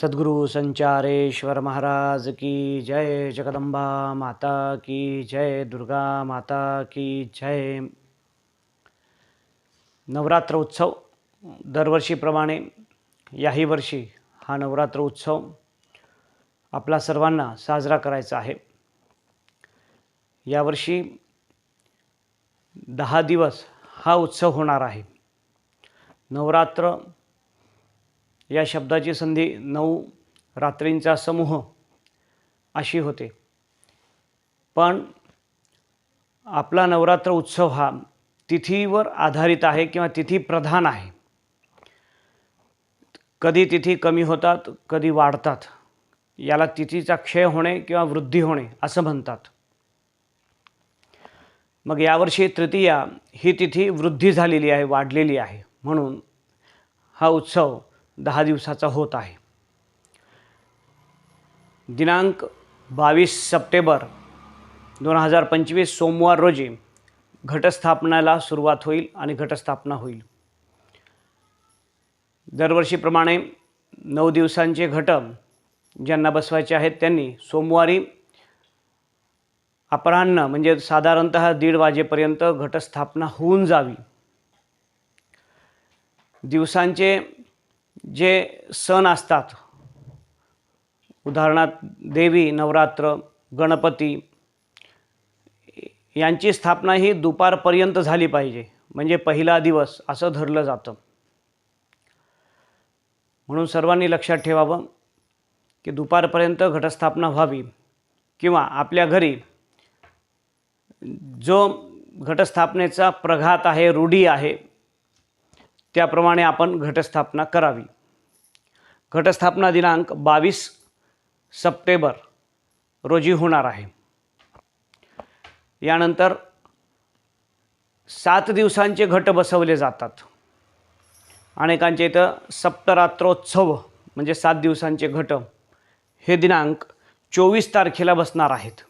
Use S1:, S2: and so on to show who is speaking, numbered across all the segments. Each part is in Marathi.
S1: सद्गुरु संचारेश्वर महाराज की जय जगदंबा माता की जय दुर्गा माता की जय. नवरात्र उत्सव दरवर्षीप्रमाणे याही वर्षी हा नवरात्र उत्सव आपला सर्वांना साजरा करायचा आहे. यावर्षी दहा दिवस हा उत्सव होणार आहे. नवरात्र या शब्दाची संधी नऊ रात्रींचा समूह अशी होते. पण आपला नवरात्र उत्सव हा तिथीवर आधारित आहे किंवा तिथी प्रधान आहे. कधी तिथी कमी होतात कधी वाढतात. याला तिथीचा क्षय होणे किंवा वृद्धी होणे असं म्हणतात. मग यावर्षी तृतीया ही तिथी वृद्धी झालेली आहे वाढलेली आहे. म्हणून हा उत्सव दहा दिवसाचा होत आहे. दिनांक बावीस सप्टेंबर दोन हजार पंचवीस सोमवार रोजी घटस्थापनाला सुरुवात होईल आणि घटस्थापना होईल. दरवर्षीप्रमाणे नऊ दिवसांचे घट ज्यांना बसवायचे आहेत त्यांनी सोमवारी अपराह्न म्हणजे साधारणत दीड वाजेपर्यंत घटस्थापना होऊन जावी. दिवसांचे जे सण असतात. उदाहरणार्थ देवी नवरात्र गणपती यांची स्थापना ही दुपारपर्यंत झाली पाहिजे. म्हणजे पहिला दिवस असं धरलं जातं. म्हणून सर्वांनी लक्षात ठेवावं की दुपारपर्यंत घटस्थापना व्हावी किंवा आपल्या घरी जो घटस्थापनेचा प्रघात आहे रूढी आहे त्याप्रमाणे आपण घटस्थापना करावी. घटस्थापना दिनांक बावीस सप्टेंबर रोजी होणार आहे. यानंतर सात दिवसांचे घट बसवले जातात. अनेकांच्या इथं सप्तरात्रोत्सव म्हणजे सात दिवसांचे घट हे दिनांक चोवीस तारखेला बसणार आहेत.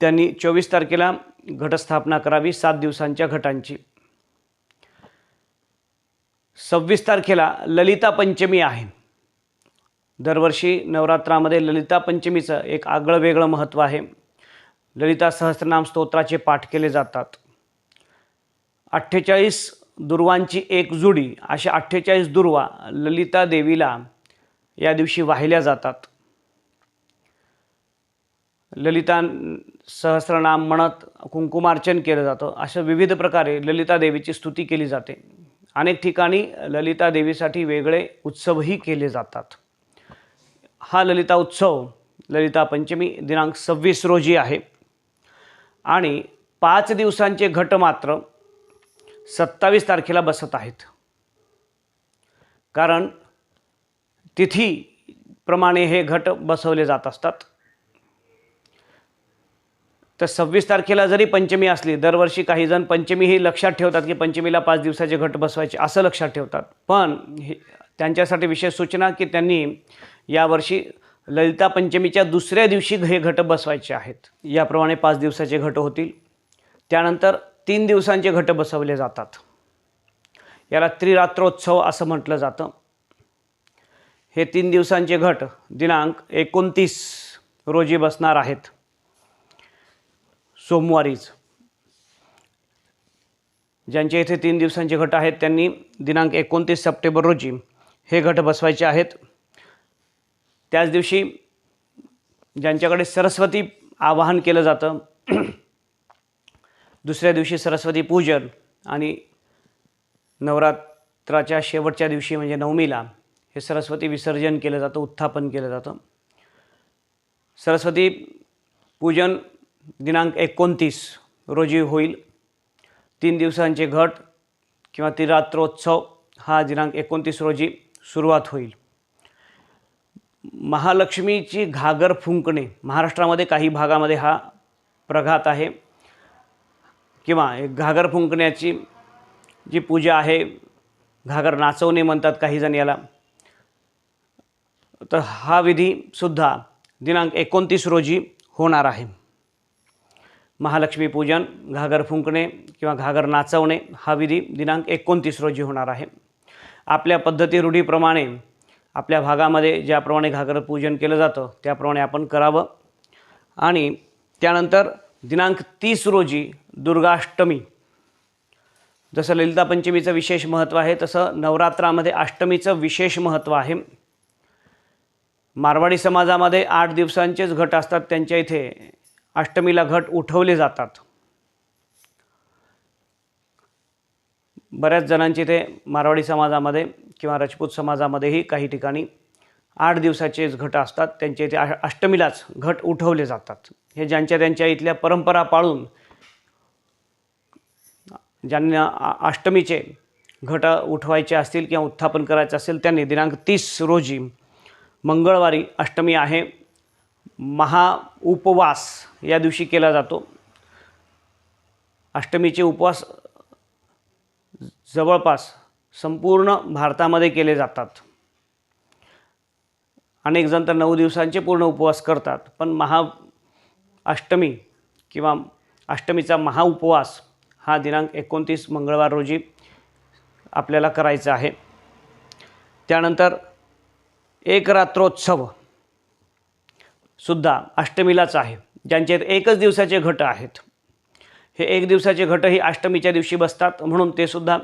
S1: त्यांनी चोवीस तारखेला घटस्थापना करावी सात दिवसांच्या घटांची. सव्वीस तारखेला ललिता पंचमी आहे. दरवर्षी नवरात्रामध्ये ललिता पंचमीचं एक आगळं वेगळं महत्त्व आहे. ललिता सहस्रनाम स्तोत्राचे पाठ केले जातात. अठ्ठेचाळीस दुर्वांची एक जुडी अशा अठ्ठेचाळीस दुर्वा ललिता देवीला या दिवशी वाहिल्या जातात. ललिता सहस्रनाम म्हणत कुंकुमार्चन केलं जातं. अशा विविध प्रकारे ललिता देवीची स्तुती केली जाते. अनेक ठिकाणी ललिता देवीसाठी वेगळे उत्सवही केले जातात. हा ललिता उत्सव ललिता पंचमी दिनांक सव्वीस रोजी आहे. आणि पाच दिवसांचे घट मात्र सत्तावीस तारखेला बसत आहेत. कारण तिथीप्रमाणे हे घट बसवले जात असतात. तर सव्वीस तारखेला जरी पंचमी असली दरवर्षी काही जण पंचमी ही लक्षात ठेवतात की पंचमीला पाच दिवसाचे घट बसवायचे असं लक्षात ठेवतात. पण हे त्यांच्यासाठी विशेष सूचना की त्यांनी यावर्षी ललिता पंचमीच्या दुसऱ्या दिवशी हे घट बसवायचे आहेत. याप्रमाणे पाच दिवसाचे घट होतील. त्यानंतर तीन दिवसांचे घट बसवले जातात. याला त्रिरात्रोत्सव असं म्हटलं जातं. हे तीन दिवसांचे घट दिनांक एकोणतीस रोजी बसणार आहेत. सोमवारीच. ज्यांच्या इथे तीन दिवसांचे गट आहेत त्यांनी दिनांक एकोणतीस सप्टेंबर रोजी हे गट बसवायचे आहेत. त्याच दिवशी ज्यांच्याकडे सरस्वती आवाहन केलं जातं दुसऱ्या दिवशी सरस्वती पूजन आणि नवरात्राच्या शेवटच्या दिवशी म्हणजे नवमीला हे सरस्वती विसर्जन केलं जातं उत्थापन केलं जातं. सरस्वती पूजन दिनांक एकोणतीस रोजी होईल. तीन दिवसांचे घट किंवा तिरात्रोत्सव हा दिनांक एकोणतीस रोजी सुरुवात होईल. महालक्ष्मीची घागर फुंकणे महाराष्ट्रामध्ये काही भागामध्ये हा प्रघात आहे. किंवा एक घागर फुंकण्याची जी पूजा आहे घागर नाचवणे म्हणतात काही जण याला. तर हा विधीसुद्धा दिनांक एकोणतीस रोजी होणार आहे. महालक्ष्मी पूजन घागर फुंकणे किंवा घागर नाचवणे हा विधी दिनांक एकोणतीस रोजी होणार आहे. आपल्या पद्धती रूढीप्रमाणे आपल्या भागामध्ये ज्याप्रमाणे घागर पूजन केलं जातं त्याप्रमाणे आपण करावं. आणि त्यानंतर दिनांक तीस रोजी दुर्गाष्टमी. जसं ललिता पंचमीचं विशेष महत्त्व आहे तसं नवरात्रामध्ये अष्टमीचं विशेष महत्त्व आहे. मारवाडी समाजामध्ये आठ दिवसांचेच घट असतात त्यांच्या इथे. अष्टमीला घट उठवले जातात. बऱ्याच जणांचे ते मारवाडी समाजामध्ये किंवा राजपूत समाजामध्येही काही ठिकाणी आठ दिवसाचेच घट असतात. त्यांच्या इथे अष्टमीलाच घट उठवले जातात. हे ज्यांच्या त्यांच्या इथल्या परंपरा पाळून ज्यांना अष्टमीचे घट उठवायचे असतील किंवा उत्थापन करायचं असेल त्यांनी दिनांक तीस रोजी मंगळवारी अष्टमी आहे. महा उपवास या दिवशी केला जातो. अष्टमीचे उपवास जवळपास संपूर्ण भारतामध्ये केले जातात. अनेक जण तर नऊ दिवसांचे पूर्ण उपवास करतात पण महा अष्टमी किंवा अष्टमीचा महाउपवास हा दिनांक एकोणतीस मंगळवार रोजी आपल्याला करायचा आहे. त्यानंतर एक रात्रोत्सव सुद्धा अष्टमीलाच आहे. ज्यांचे एकच दिवसाचे घट आहेत. हे एक दिवसाचे घटही अष्टमीच्या दिवशी बसतात. म्हणून ते सुद्धा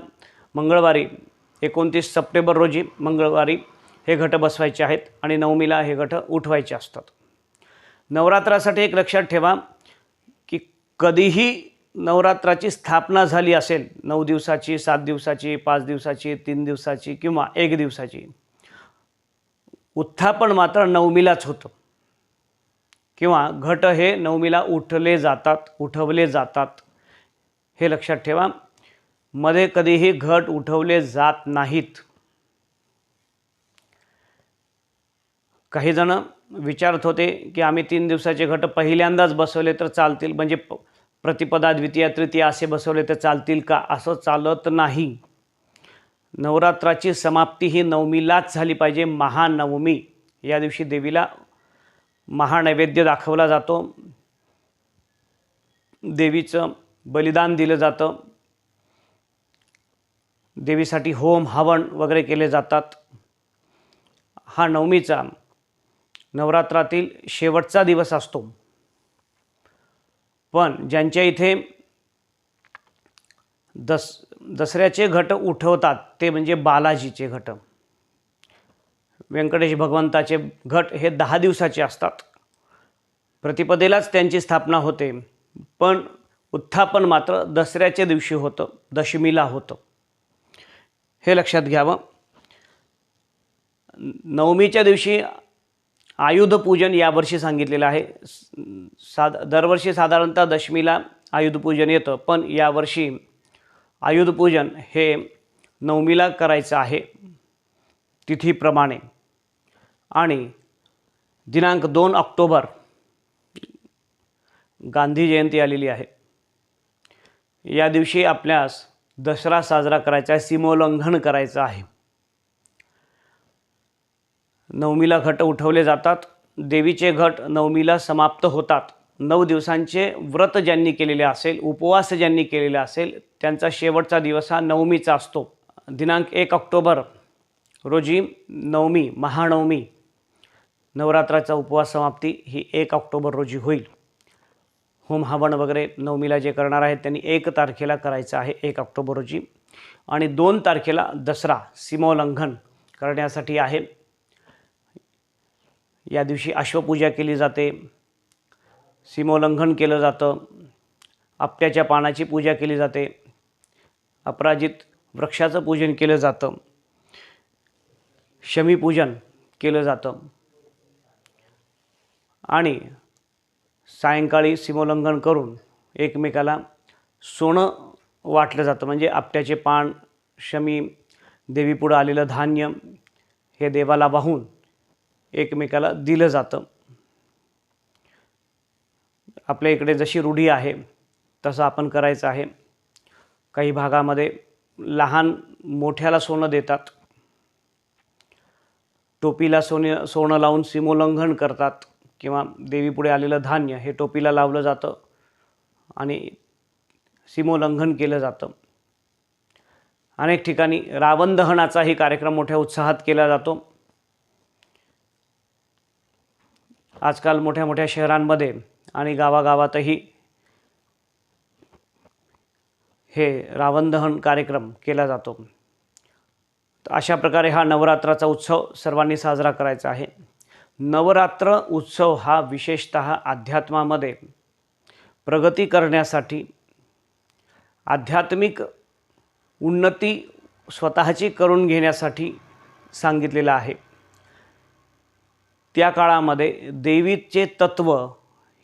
S1: मंगळवारी एकोणतीस सप्टेंबर रोजी मंगळवारी हे घट बसवायचे आहेत आणि नवमीला हे घट उठवायचे असतात. नवरात्रासाठी एक लक्षात ठेवा की कधीही नवरात्राची स्थापना झाली असेल नऊ दिवसाची सात दिवसाची पाच दिवसाची तीन दिवसाची किंवा एक दिवसाची उत्थापन मात्र नवमीलाच होतं. किंवा घट हे नवमीला उठले जातात उठवले जातात. हे लक्षात ठेवा. मध्ये कधीही घट उठवले जात नाहीत. काहीजणं विचारत होते की आम्ही तीन दिवसाचे घट पहिल्यांदाच बसवले तर चालतील? म्हणजे प प्रतिपदा द्वितीया तृतीया असे बसवले तर चालतील का? असं चालत नाही. नवरात्राची समाप्ती ही नवमीलाच झाली पाहिजे महानवमी. या दिवशी देवीला महानैवेद्य दाखवला जातो. देवीचं बलिदान दिलं जातं. देवीसाठी होम हवन वगैरे केले जातात. हा नवमीचा नवरात्रातील शेवटचा दिवस असतो. पण ज्यांच्या इथे दस दसऱ्याचे घट उठवतात ते म्हणजे बालाजीचे घट. व्यंकटेश भगवंताचे घट हे दहा दिवसाचे असतात. प्रतिपदेलाच त्यांची स्थापना होते. पण उत्थापन मात्र दसऱ्याच्या दिवशी होतं दशमीला होतं. हे लक्षात घ्यावं. नवमीच्या दिवशी आयुधपूजन यावर्षी सांगितलेलं आहे. साध दरवर्षी साधारणतः दशमीला आयुधपूजन येतं. पण यावर्षी आयुधपूजन हे नवमीला करायचं आहे. तिथीप्रमाणे. आणि दिनांक दोन ऑक्टोबर गांधी जयंती आलेली आहे. या दिवशी आपल्यास दसरा साजरा करायचा आहे सीमोल्लंघन करायचं आहे. नवमीला घट उठवले जातात देवीचे घट नवमीला समाप्त होतात. नऊ दिवसांचे व्रत ज्यांनी केलेले असेल उपवास ज्यांनी केलेले असेल त्यांचा शेवटचा दिवस हा नवमीचा असतो. दिनांक एक ऑक्टोबर रोजी नवमी महानवमी नवरात्राचा उपवास समाप्ती ही एक ऑक्टोबर रोजी होईल. होम हवन वगैरे नवमीला जे करणार आहेत त्यांनी एक तारखेला करायचं आहे एक ऑक्टोबर रोजी. आणि दोन तारखेला दसरा सीमोल्लंघन करण्यासाठी आहे. या दिवशी अश्वपूजा केली जाते. सीमोल्लंघन केलं जातं. आपट्याच्या पानाची पूजा केली जाते. अपराजित वृक्षाचं पूजन केलं जातं. शमीपूजन केलं जातं. आणि सायंकाळी सीमोल्लंघन करून एकमेकाला सोनं वाटलं जातं. म्हणजे आपट्याचे पान शमी देवीपुढं आलेलं धान्य हे देवाला वाहून एकमेकाला दिलं जातं. आपल्या इकडे जशी रूढी आहे तसं आपण करायचं आहे. काही भागामध्ये लहान मोठ्याला सोनं देतात. टोपीला सोने सोनं लावून सीमोल्लंघन करतात. किंवा देवीपुढे आलेलं धान्य हे टोपीला लावलं जातं आणि सीमोल्लंघन केलं जातं. अनेक ठिकाणी रावण दहनाचाही कार्यक्रम मोठ्या उत्साहात केला जातो. आजकाल मोठ्या मोठ्या शहरांमध्ये आणि गावागावातही हे रावण दहन कार्यक्रम केला जातो. अशा प्रकारे हा नवरात्राचा उत्सव सर्वांनी साजरा करायचा आहे. नवरात्र उत्सव हा विशेषत अध्यात्मामध्ये प्रगती करण्यासाठी आध्यात्मिक उन्नती स्वतःची करून घेण्यासाठी सांगितलेला आहे. त्या काळामध्ये देवीचे तत्व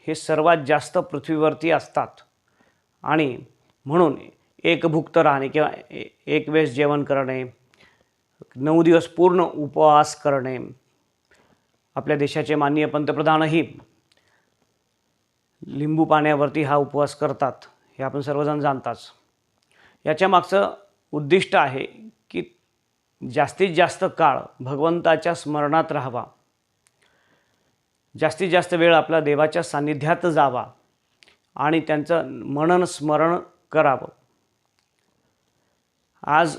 S1: हे सर्वात जास्त पृथ्वीवरती असतात आणि म्हणून एकभुक्त राहणे किंवा ए- एक वेळेस जेवण करणे नऊ दिवस पूर्ण उपवास करणे आपल्या देशाचे माननीय पंतप्रधानही लिंबू पाण्यावरती हा उपवास करतात हे आपण सर्वजण जाणताच. याच्या मागचं उद्दिष्ट आहे की जास्तीत जास्त काळ भगवंताच्या स्मरणात राहावा. जास्तीत जास्त वेळ आपला देवाच्या सान्निध्यात जावा आणि त्यांचं मनन स्मरण करावं. आज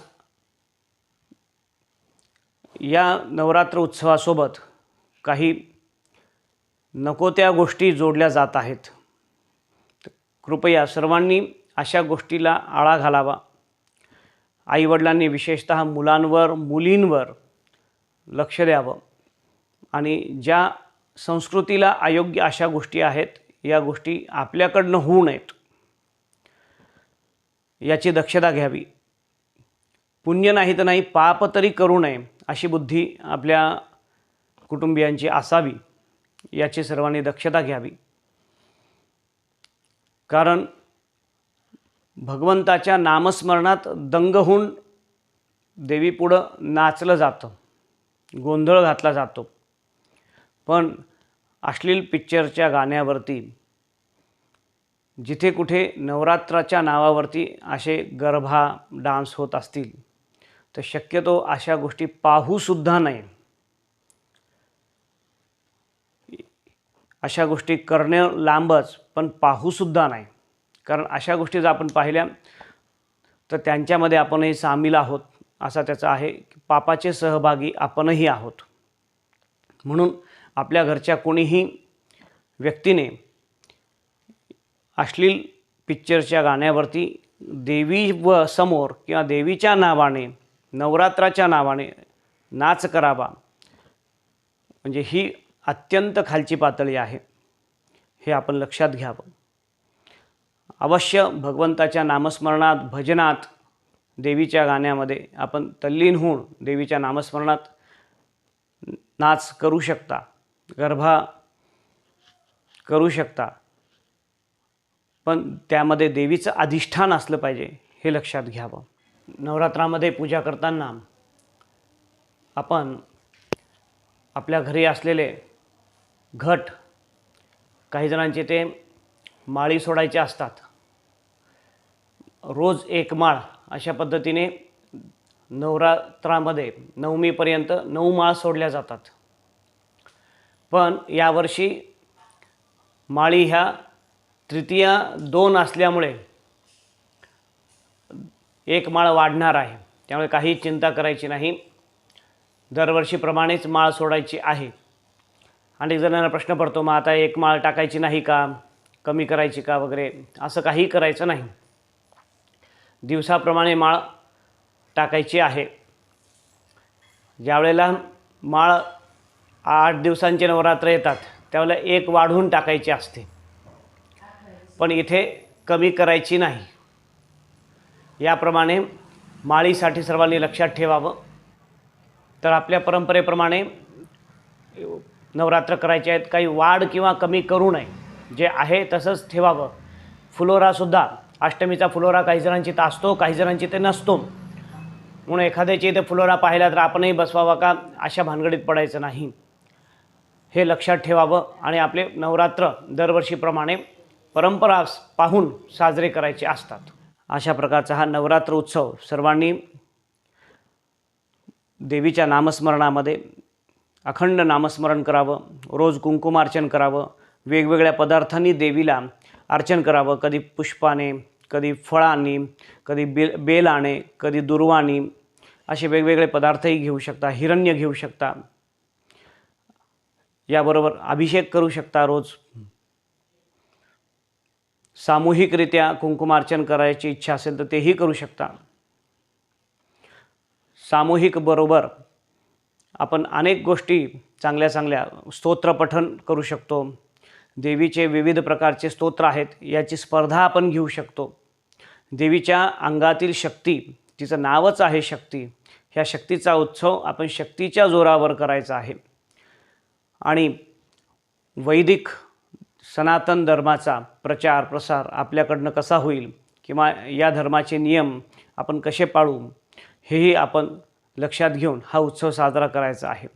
S1: या नवरात्र उत्सवासोबत काही नको त्या गोष्टी जोडल्या जात आहेत. कृपया सर्वांनी अशा गोष्टीला आळा घालावा. आईवडिलांनी विशेषत मुलांवर मुलींवर लक्ष द्यावं. आणि ज्या संस्कृतीला अयोग्य अशा गोष्टी आहेत या गोष्टी आपल्याकडनं होऊ नयेत. याची दक्षता घ्यावी. पुण्य नाही तर नाही पाप तरी करू नये अशी बुद्धी आपल्या कुटुंबियांची असावी याची सर्वांनी दक्षता घ्यावी. कारण भगवंताच्या नामस्मरणात दंग होऊन देवीपुढं नाचलं जातं गोंधळ घातला जातो. पण अश्लील पिक्चरच्या गाण्यावरती जिथे कुठे नवरात्राच्या नावावरती असे गरभा डान्स होत असतील तर शक्यतो अशा गोष्टी पाहूसुद्धा नाही अशा गोष्टी करणं लांबच पण पाहूसुद्धा नाही. कारण अशा गोष्टी जर आपण पाहिल्या तर त्यांच्यामध्ये आपणही सामील आहोत असा त्याचा आहे की पापाचे सहभागी आपणही आहोत. म्हणून आपल्या घरच्या कोणीही व्यक्तीने अश्लील पिक्चरच्या गाण्यावरती देवी व समोर किंवा देवीच्या नावाने नवरात्राच्या नावाने नाच करावा. म्हणजे ही अत्यंत खालची पातळी आहे. हे आपण लक्षात घ्यावं. अवश्य भगवंताच्या नामस्मरणात भजनात देवीच्या गाण्यामध्ये आपण तल्लीन होऊन देवीच्या नामस्मरणात नाच करू शकता गरबा करू शकता. पण त्यामध्ये देवीचं अधिष्ठान असलं पाहिजे हे लक्षात घ्यावं. नवरात्रामध्ये पूजा करताना आपण आपल्या घरी असलेले घट. काही जणांचे ते माळी सोडायचे असतात. रोज एक माळ अशा पद्धतीने नवरात्रामध्ये नवमीपर्यंत नऊ माळ सोडल्या जातात. पण यावर्षी माळी ह्या तृतीया दोन असल्यामुळे एक माळ वाढणार आहे. त्यामुळे काही चिंता करायची नाही. दरवर्षीप्रमाणेच माळ सोडायची आहे. अनेक जणांना प्रश्न पडतो मग आता एक माळ टाकायची नाही का? कमी करायची का? वगैरे. असं काही करायचं नाही. दिवसाप्रमाणे माळ टाकायची आहे. ज्यावेळेला माळ आठ दिवसांचे नवरात्र येतात त्यावेळेला एक वाढवून टाकायची असते. पण इथे कमी करायची नाही. याप्रमाणे माळीसाठी सर्वांनी लक्षात ठेवावं. तर आपल्या परंपरेप्रमाणे नवरात्र करायचे आहेत काही वाढ किंवा कमी करू नये. जे आहे तसंच ठेवावं. फुलोरासुद्धा अष्टमीचा फुलोरा काही जणांची तर असतो काही जणांची ते नसतो. म्हणून एखाद्याची इथे फुलोरा पाहिला तर आपणही बसवावा का? अशा भानगडीत पडायचं नाही. हे लक्षात ठेवावं आणि आपले नवरात्र दरवर्षीप्रमाणे परंपरा पाहून साजरे करायचे असतात. अशा प्रकारचा हा नवरात्र उत्सव सर्वांनी देवीच्या नामस्मरणामध्ये अखंड नामस्मरण करावं रोज कुंकुमार्चन करावं वेगवेगळ्या पदार्थांनी देवीला अर्चन करावं कधी पुष्पाने कधी फळांनी कधी बे बेलाने कधी दुर्वाणी असे वेगवेगळे पदार्थही घेऊ शकता हिरण्य घेऊ शकता. याबरोबर अभिषेक करू शकता रोज. सामूहिकरित्या कुंकुमार्चन करायची इच्छा असेल तर तेही करू शकता. सामूहिक बरोबर आपण अनेक गोष्टी चांगल्या चांगल्या स्तोत्रपठन करू शकतो. देवीचे विविध प्रकारचे स्तोत्र आहेत याची स्पर्धा आपण घेऊ शकतो. देवीच्या अंगातील शक्ती तिचं नावच आहे शक्ती. ह्या शक्तीचा उत्सव आपण शक्तीच्या जोरावर करायचा आहे. आणि वैदिक सनातन धर्माचा प्रचार प्रसार आपल्याकडनं कसा होईल किंवा या धर्माचे नियम आपण कसे पाळू हेही आपण लक्षात घेऊन हा उत्सव साजरा करायचा आहे.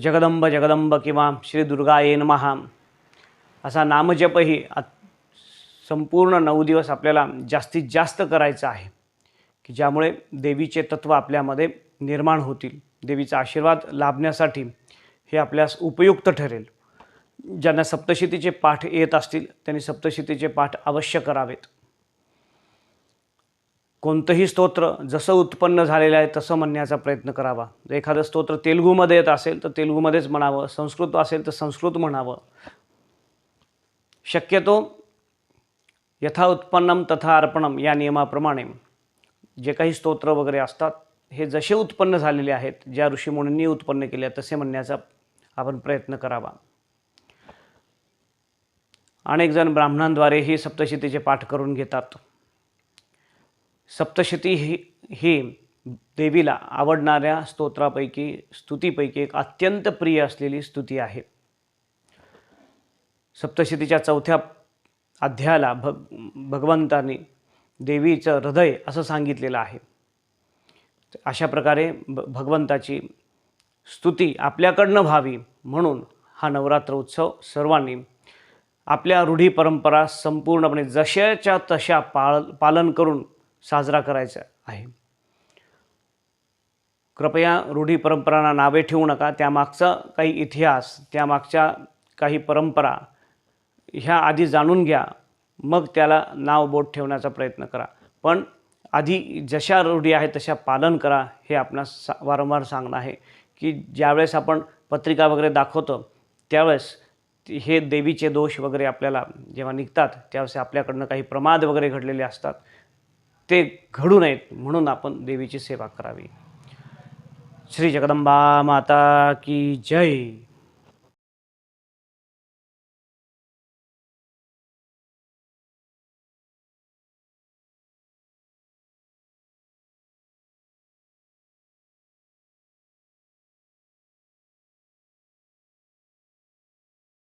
S1: जगदंब जगदंब किंवा श्री दुर्गाये महा असा नामजपही संपूर्ण नऊ दिवस आपल्याला जास्तीत जास्त करायचं आहे. की ज्यामुळे देवीचे तत्त्व आपल्यामध्ये निर्माण होतील. देवीचा आशीर्वाद लाभण्यासाठी हे आपल्यास उपयुक्त ठरेल. ज्यांना सप्तशतीचे पाठ येत असतील त्यांनी सप्तशतीचे पाठ अवश्य करावेत. कोणतंही स्तोत्र जसं उत्पन्न झालेलं आहे तसं म्हणण्याचा प्रयत्न करावा. जर एखादं स्तोत्र तेलुगूमध्ये येत असेल तर तेलुगूमध्येच म्हणावं. संस्कृत असेल तर संस्कृत म्हणावं. शक्यतो यथा उत्पन्नम तथा अर्पणम या नियमाप्रमाणे जे काही स्तोत्र वगैरे असतात हे जसे उत्पन्न झालेले आहेत ज्या ऋषीमुनींनी उत्पन्न केले तसे म्हणण्याचा आपण प्रयत्न करावा. अनेक जण ब्राह्मणांद्वारे ही सप्तशतीचे पाठ करून घेतात. सप्तशती ही ही देवीला आवडणाऱ्या स्तोत्रापैकी स्तुतीपैकी एक अत्यंत प्रिय असलेली स्तुती आहे. सप्तशतीच्या चौथ्या अध्यायाला भग भगवंतानी देवीचं हृदय असं सांगितलेलं आहे. अशा प्रकारे भ भगवंताची स्तुती आपल्याकडनं व्हावी म्हणून हा नवरात्र उत्सव सर्वांनी आपल्या रूढी परंपरा संपूर्णपणे जशाच्या तशा पाळ पालन करून साजरा करायचा आहे. कृपया रूढी परंपरांना नावे ठेवू नका. त्यामागचा काही इतिहास त्यामागच्या काही परंपरा ह्या आधी जाणून घ्या. मग त्याला नाव बोट ठेवण्याचा प्रयत्न करा. पण आधी जशा रूढी आहेत तशा पालन करा हे आपणास सा वारंवार सांगणं आहे की ज्यावेळेस आपण पत्रिका वगैरे दाखवतो त्यावेळेस हे देवीचे दोष वगैरे आपल्याला जेव्हा निघतात त्यावेळेस आपल्याकडनं काही प्रमाद वगैरे घडलेले असतात. ते घडू नयेत म्हणून आपण देवीची सेवा करावी. श्री जगदंबा माता की जय.